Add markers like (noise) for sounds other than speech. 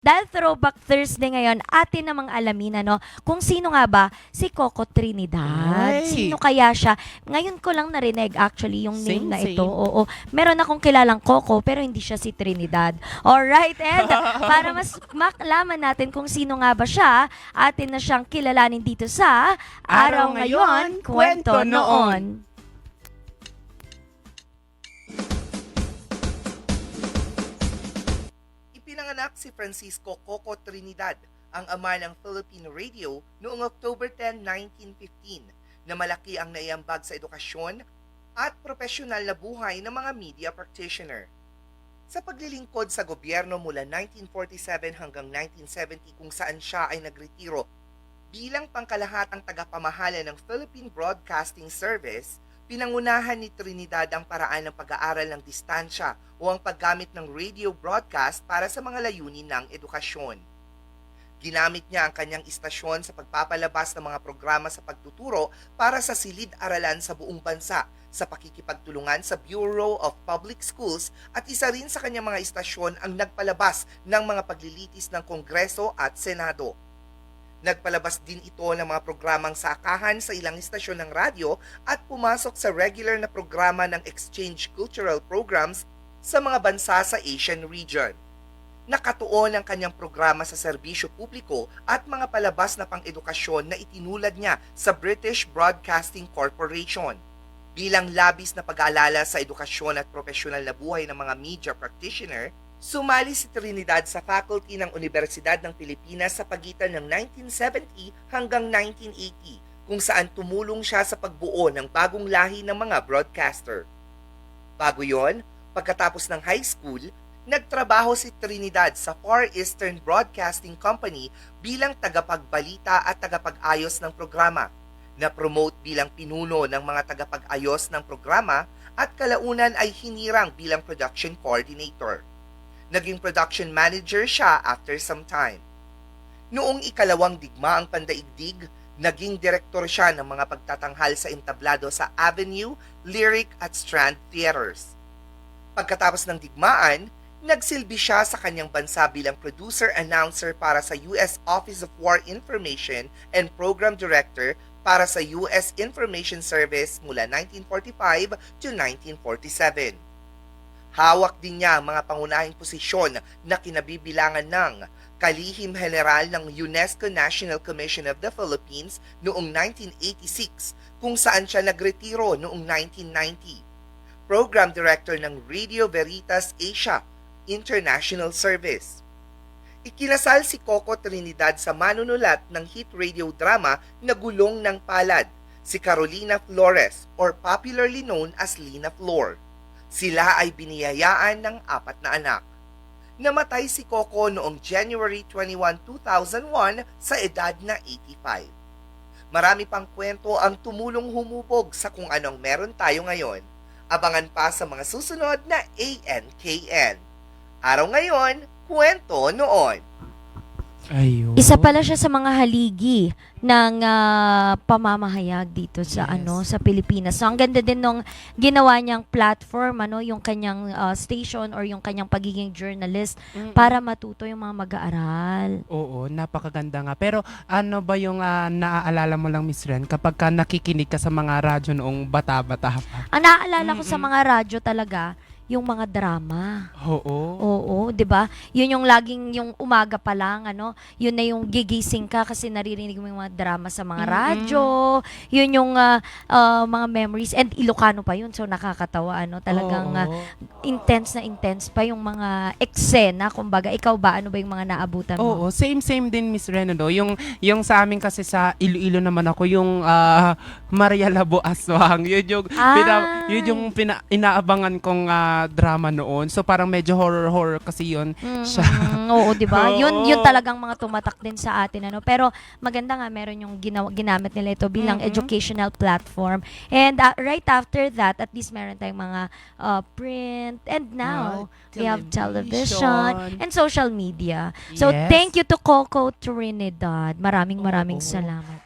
Dahil Throwback Thursday ngayon, atin namang alamin ano, kung sino nga ba si Coco Trinidad. Ay. Sino kaya siya? Ngayon ko lang narinig actually yung name Same, na same. ito. Oo. Meron akong kilalang Coco pero hindi siya si Trinidad. Alright, and (laughs) para mas maklaman natin kung sino nga ba siya, atin na siyang kilalanin dito sa Araw Ngayon, Kwento Noon. Ipinanganak si Francisco Coco Trinidad, ang ama ng Philippine Radio noong October 10, 1915, na malaki ang naiambag sa edukasyon at profesional na buhay ng mga media practitioner. Sa paglilingkod sa gobyerno mula 1947 hanggang 1970 kung saan siya ay nagretiro bilang pangkalahatang tagapamahala ng Philippine Broadcasting Service, pinangunahan ni Trinidad ang paraan ng pag-aaral ng distansya o ang paggamit ng radio broadcast para sa mga layunin ng edukasyon. Ginamit niya ang kanyang istasyon sa pagpapalabas ng mga programa sa pagtuturo para sa silid-aralan sa buong bansa sa pakikipagtulungan sa Bureau of Public Schools at isa rin sa kanyang mga istasyon ang nagpalabas ng mga paglilitis ng Kongreso at Senado. Nagpalabas din ito ng mga programang saakahan sa ilang istasyon ng radyo at pumasok sa regular na programa ng exchange cultural programs sa mga bansa sa Asian region. Nakatuon ang kanyang programa sa serbisyo publiko at mga palabas na pang-edukasyon na itinulad niya sa British Broadcasting Corporation. Bilang labis na pag-aalala sa edukasyon at profesional na buhay ng mga media practitioner, sumali si Trinidad sa faculty ng Universidad ng Pilipinas sa pagitan ng 1970 hanggang 1980 kung saan tumulong siya sa pagbuo ng bagong lahi ng mga broadcaster. Bago yon, pagkatapos ng high school, nagtrabaho si Trinidad sa Far Eastern Broadcasting Company bilang tagapagbalita at tagapag-ayos ng programa, na-promote bilang pinuno ng mga tagapag-ayos ng programa at kalaunan ay hinirang bilang production coordinator. Naging production manager siya after some time. Noong ikalawang digmaang pandaigdig, naging direktor siya ng mga pagtatanghal sa entablado sa Avenue, Lyric at Strand Theaters. Pagkatapos ng digmaan, nagsilbi siya sa kanyang bansa bilang producer-announcer para sa U.S. Office of War Information and Program Director para sa U.S. Information Service mula 1945 to 1947. Hawak din niya ang mga pangunahing posisyon na kinabibilangan ng Kalihim General ng UNESCO National Commission of the Philippines noong 1986 kung saan siya nagretiro noong 1990. Program Director ng Radio Veritas Asia International Service. Ikinasal si Coco Trinidad sa manunulat ng hit radio drama na Gulong ng Palad, si Carolina Flores or popularly known as Lina Flor. Sila ay biniyayaan ng apat na anak. Namatay si Coco noong January 21, 2001 sa edad na 85. Marami pang kwento ang tumulong humubog sa kung anong meron tayo ngayon. Abangan pa sa mga susunod na ANKN. Araw ngayon, kwento noon. Ayun. Isa pala siya sa mga haligi ng ah, pamamahayag dito sa Yes. ano sa Pilipinas. So ang ganda din nung ginawa niyang platform ano yung kanyang ah, station or yung kanyang pagiging journalist Mm-mm. para matuto yung mga mag-aaral. Oo, napakaganda nga. Pero ano ba yung ah, naaalala mo lang, Miss Ren, kapag ka nakikinig ka sa mga radyo noong bata-bata pa? Ang naaalala ko sa Mm-mm. mga radyo talaga yung mga drama. Oo. Oo, 'di ba? 'Yun yung laging yung umaga pa lang ano, 'yun na yung gigising ka kasi naririnig mo yung mga drama sa mga Mm-mm. radyo. 'Yun yung ah, ah, mga memories and Ilocano pa 'yun. So nakakatawa ano, talagang Oo. intense na intense pa yung mga eksena. Kumbaga, ikaw ba ano ba yung mga naabutan mo? Oo, same same din Miss Ren no. Yung yung sa amin kasi sa Iloilo naman ako yung ah, Maria Labo Aswang. Yun yung pina, Ay. yun yung pina, inaabangan kong drama noon. So parang medyo horror horror kasi yun. Mm, siya. (laughs) oo, 'di ba? (laughs) Yun yun talagang mga tumatak din sa atin ano. Pero maganda nga meron yung ginawa, ginamit nila ito bilang Mhm. educational platform. And uh, right after that, at least meron tayong mga uh, print and now we have television and social media. So Yes. thank you to Coco Trinidad. Maraming maraming Oo. salamat.